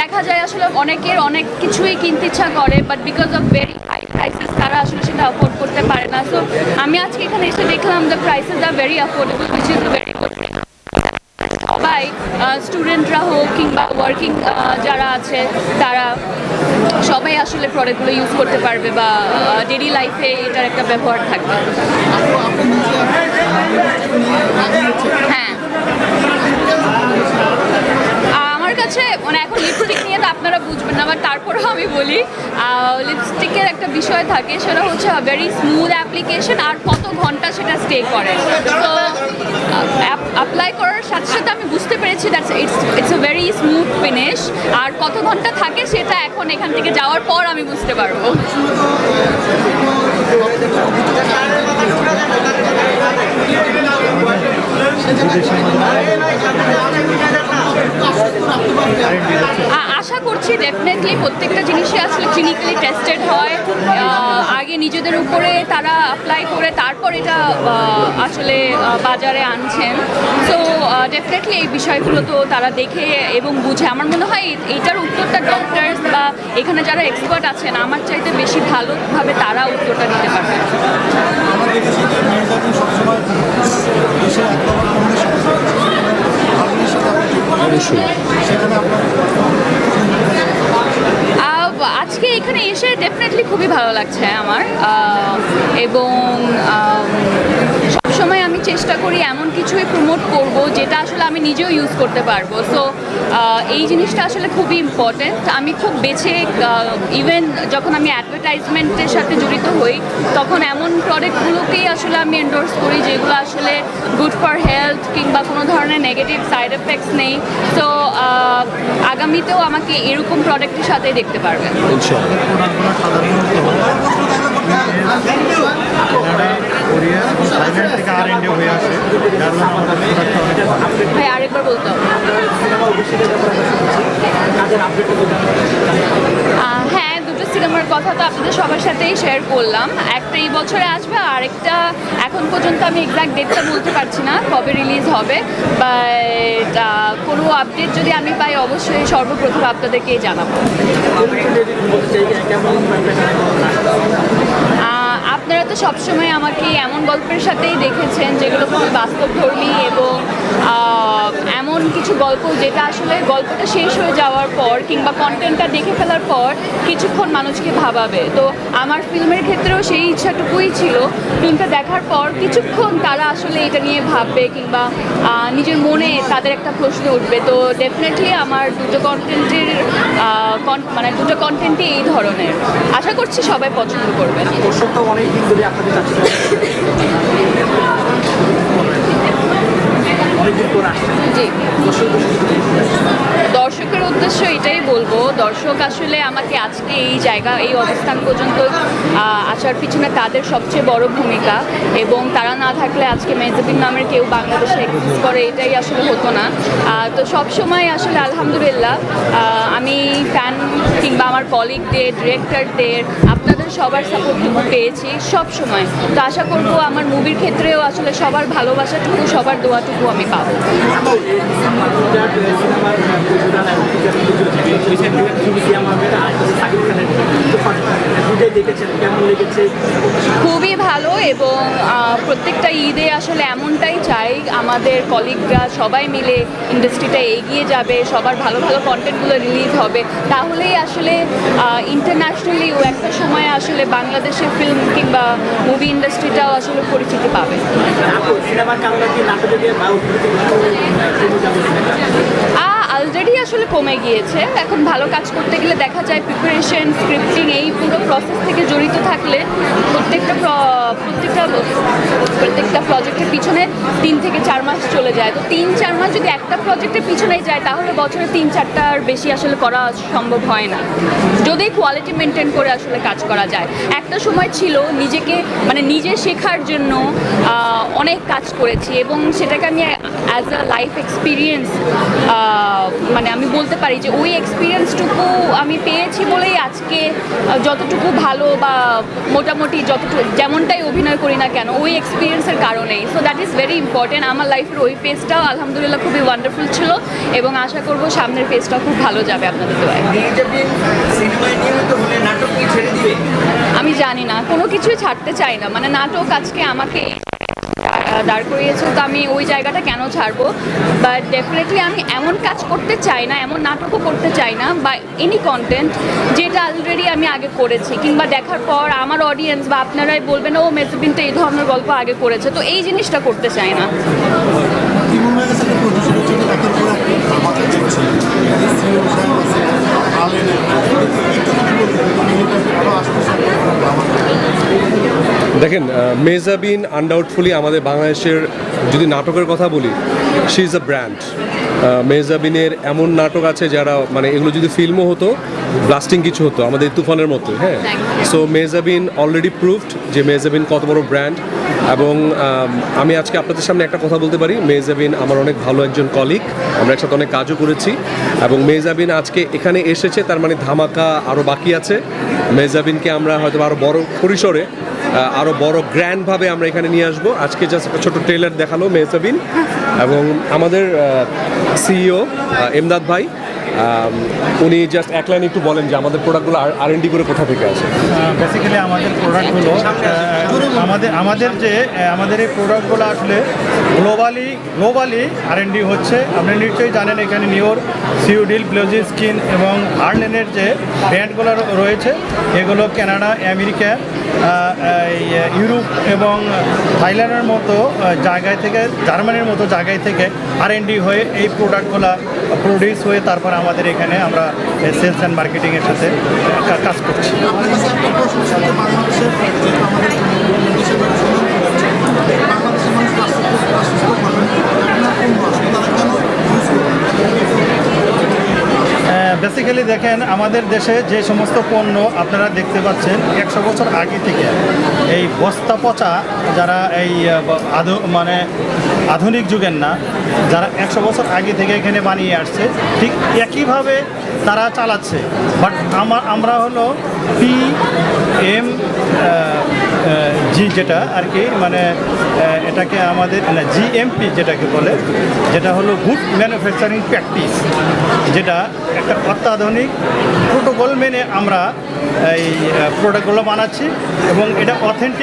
দেখা যায় আসলে অনেকের অনেক কিছুই কিনতে ইচ্ছা করে but because of very high prices তারা আসলে সেটা অ্যাফোর্ড করতে পারে না সো আমি আজকে এখানে এসে দেখলাম the prices are very affordable which is very সবাই স্টুডেন্টরা হোক কিংবা ওয়ার্কিং যারা আছে তারা সবাই আসলে প্রোডাক্টগুলো ইউজ করতে পারবে বা ডেলি লাইফে এটার একটা ব্যবহার থাকবে হ্যাঁ আমার কাছে মানে এখন লিপস্টিক নিয়ে তো আপনারা বুঝবেন না বাট তারপরেও আমি বলি লিপস্টিকের একটা বিষয় থাকে, সেটা হচ্ছে ভেরি স্মুথ অ্যাপ্লিকেশন আর কত ঘণ্টা সেটা স্টে করে। তো অ্যাপ্লাই করার সাথে সাথে আমি বুঝতে পেরেছি that's it's it's a very smooth finish আর কত ঘণ্টা থাকে সেটা এখন এখান থেকে যাওয়ার পর আমি বুঝতে পারব আ- করছি ডেফিনেটলি প্রত্যেকটা জিনিসই আসলে ক্লিনিক্যালি টেস্টেড হয়। আগে নিজেদের উপরে তারা অ্যাপ্লাই করে তারপর এটা আসলে বাজারে আনছেন। সো ডেফিনেটলি এই বিষয়গুলো তো তারা দেখে এবং বুঝে। আমার মনে হয় এই- এইটার উত্তরটা ডক্টরস বা এখানে যারা এক্সপার্ট আছেন আমার চাইতে বেশি ভালোভাবে তারা উত্তরটা দিতে পারবে। আমরা দেখেছি যে মির্জাপুর সবসময় দেশের এক নম্বর কমিউনিটি সমস্যা ভারতের সাথে আমরা যুক্ত সেখানে আপনার আহ, আজকে এখানে এসে ডেফিনেটলি খুবই ভালো লাগছে আমার এবং চেষ্টা করি এমন কিছুই প্রমোট করব যেটা আসলে আমি নিজেও ইউজ করতে পারব। সো এই জিনিসটা আসলে খুবই ইম্পর্ট্যান্ট আমি খুব বেছে ইভেন যখন আমি অ্যাডভার্টাইজমেন্টের সাথে জড়িত হই, তখন এমন প্রোডাক্টগুলোকেই আসলে আমি এন্ডোর্স করি যেগুলো আসলে গুড ফর হেলথ কিংবা কোনো ধরনের নেগেটিভ সাইড এফেক্টস নেই। তো আগামীতেও আমাকে এরকম প্রোডাক্টের সাথে দেখতে পারবেন। হয়ে, দুটো সিনেমার কথা তো আপনাদের সবার সাথেই শেয়ার করলাম। একটা এই বছরে আসবে, আর আরেকটা এখন পর্যন্ত আমি এক্সাক্ট ডেটটা বলতে পারছি না কবে রিলিজ হবে বাট কোনো আপডেট যদি আমি পাই অবশ্যই সর্বপ্রথম আপনাদেরকে জানাব। আপনারা তো সবসময় আমাকে এমন গল্পের সাথেই দেখেছেন যেগুলো খুবই বাস্তবধর্মী এবং এমন কিছু গল্প যেটা আসলে গল্পটা শেষ হয়ে যাওয়ার পর কিংবা কন্টেন্টটা দেখে ফেলার পর কিছুক্ষণ মানুষকে ভাবাবে। তো আমার ফিল্মের ক্ষেত্রেও সেই ইচ্ছাটুকুই ছিল। ফিল্মটা দেখার পর কিছুক্ষণ তারা আসলে এটা নিয়ে ভাববে কিংবা নিজের মনে তাদের একটা প্রশ্ন উঠবে। তো ডেফিনেটলি আমার দুটো কন্টেন্টের মানে দুটো কন্টেন্টই এই ধরনের। আশা করছি সবাই পছন্দ করবে দর্শকটা অনেক দিন ধরে আপনাদের কাছে অনেকদিন পর আসছে দর্শক উদ্দেশ্য এটাই বলব, দর্শক আসলে আমাকে আজকে এই জায়গা, এই অবস্থান পর্যন্ত আসার পিছনে তাদের সবচেয়ে বড় ভূমিকা এবং তারা না থাকলে আজকে মেজাবিন নামের কেউ বাংলাদেশে এক্সিস্ট করে এটাই আসলে হতো না। তো সব সময় আসলে আলহামদুলিল্লাহ আমি ফ্যান কিংবা আমার কলিগদের ডিরেক্টরদের আপনাদের সবার সাপোর্টটুকু পেয়েছি সব সময় তো আশা করব আমার মুভির ক্ষেত্রেও আসলে সবার ভালোবাসাটুকু, সবার দোয়াটুকু আমি পাবো। খুবই ভালো এবং প্রত্যেকটা ঈদে আসলে এমনটাই চাই। আমাদের কলিগরা সবাই মিলে ইন্ডাস্ট্রিটা এগিয়ে যাবে সবার ভালো ভালো কন্টেন্টগুলো রিলিজ হবে। তাহলেই আসলে ইন্টারন্যাশনালিও একটা সময় আসলে বাংলাদেশের ফিল্ম কিংবা মুভি ইন্ডাস্ট্রিটাও আসলে পরিচিতি পাবে। সিনেমার অলরেডি আসলে কমে গিয়েছে। এখন ভালো কাজ করতে গেলে দেখা যায় প্রিপারেশন স্ক্রিপ্টিং এই পুরো প্রসেস থেকে জড়িত থাকলে প্রত্যেকটা প্রত্যেকটা প্রত্যেকটা প্রজেক্টের পিছনে তিন থেকে চার মাস চলে যায়। তো তিন, চার মাস যদি একটা প্রজেক্টের পিছনেই যায়, তাহলে বছরে তিন চারটার বেশি আসলে করা সম্ভব হয় না। যদি কোয়ালিটি মেনটেন করে আসলে কাজ করা যায়। একটা সময় ছিল নিজেকে মানে নিজে শেখার জন্য অনেক কাজ করেছি এবং সেটাকে আমি অ্যাজ আ লাইফ এক্সপিরিয়েন্স মানে আমি বলতে পারি যে ওই এক্সপিরিয়েন্সটুকু আমি পেয়েছি বলেই আজকে যতটুকু ভালো বা মোটামুটি যতটুকু, যেমনটাই অভিনয় করি না কেন, ওই এক্সপিরিয়েন্সের কারণেই। So that is very important আমার লাইফের ওই পেজটাও আলহামদুলিল্লাহ খুবই ওয়ান্ডারফুল ছিল এবং আশা করব সামনের পেজটাও খুব ভালো যাবে আপনাদের দোয়ায় আমি জানি না, কোনো কিছুই ছাড়তে চাই না। মানে নাটক আজকে আমাকে দাঁড় করিয়েছে, তো আমি ওই জায়গাটা কেন ছাড়বো? বাট ডেফিনেটলি আমি এমন কাজ করতে চাই না, এমন নাটকও করতে চাই না, বা এনি কন্টেন্ট যেটা অলরেডি আমি আগে করেছি, কিংবা দেখার পর আমার অডিয়েন্স বা আপনারাই বলবেন, ও মেসবিন তো এই ধরনের গল্প আগে করেছে। তো এই জিনিসটা করতে চাই না ইমন ভাইয়ের কাছে একটা প্রশ্ন ছিল যেটা একের পর এক আমাদের চলছে এখানে সিও সাহেব আছে আলেন একটু যদি বলতেন মানে এটা আরও আশপাশে দেখেন মেজাবিন আনডাউটফুলি আমাদের বাংলাদেশের যদি নাটকের কথা বলি শি ইজ আ ব্র্যান্ড মেজাবিনের এমন নাটক আছে যারা মানে এগুলো যদি ফিল্মও হতো ব্লাস্টিং কিছু হতো আমাদের তুফানের মতো হ্যাঁ? সো মেজাবিন অলরেডি প্রুভড যে মেজাবিন কত বড় ব্র্যান্ড এবং আমি আজকে আপনাদের সামনে একটা কথা বলতে পারি। মেজাবিন আমার অনেক ভালো একজন কলিগ আমরা একসাথে অনেক কাজও করেছি এবং মেজাবিন আজকে এখানে এসেছে তার মানে ধামাকা আরও বাকি আছে। মেজাবিনকে আমরা হয়তো আরও বড় পরিসরে আহ, আরও বড় গ্র্যান্ডভাবে আমরা এখানে নিয়ে আসব। আজকে জাস্ট একটা ছোট ট্রেলার দেখাল মেহসাবিন এবং আমাদের সিইও এমদাদ ভাই। উনি জাস্ট এক লাইন একটু বলেন যে আমাদের প্রোডাক্টগুলো আর এন ডি করে কোথা থেকে আসে? বেসিক্যালি আমাদের প্রোডাক্টগুলো আমাদের আমাদের যে আমাদের এই প্রোডাক্টগুলো আসলে globally globally R N D হচ্ছে। আপনি নিশ্চয়ই জানেন এখানে নিউর সিউডিল ব্লোজি স্কিন এবং আর্লেনের যে ব্র্যান্ডগুলো রয়েছে এগুলো কানাডা আমেরিকা ইউরোপ এবং থাইল্যান্ডের মতো জায়গায় থেকে, জার্মানির মতো জায়গায় থেকে আর হয়ে এই প্রোডাক্টগুলো প্রডিউস হয়ে তারপর আমাদের এখানে আমরা সেলস অ্যান্ড মার্কেটিংয়ের সাথে কাজ করছি আপনার কাছে একটা প্রশ্ন ছিল যে বাংলাদেশের যেহেতু আমাদের দেশের বাইরে সুনাম করেছে বাংলাদেশের মানুষ প্লাস্টিক প্লাস্টিক করবেন আপনার কোন বয়স তারা কেন ইউজ বেসিক্যালি দেখেন, আমাদের দেশে যে সমস্ত পণ্য আপনারা দেখতে পাচ্ছেন, একশো বছর আগে থেকে এই বস্তা পচা যারা এই আধু মানে আধুনিক যুগের না, যারা একশো বছর আগে থেকে এখানে বানিয়ে আসছে, ঠিক একইভাবে তারা চালাচ্ছে। বাট আমার, আমরা হলো পি এম জি যেটা আর কি মানে এটাকে আমাদের জিএমপি যেটাকে বলে, যেটা হলো গুড ম্যানুফ্যাকচারিং প্র্যাকটিস যেটা একটা অত্যাধুনিক প্রোটোকল মেনে আমরা এই প্রোডাক্টগুলো বানাচ্ছি এবং এটা অথেন্টিক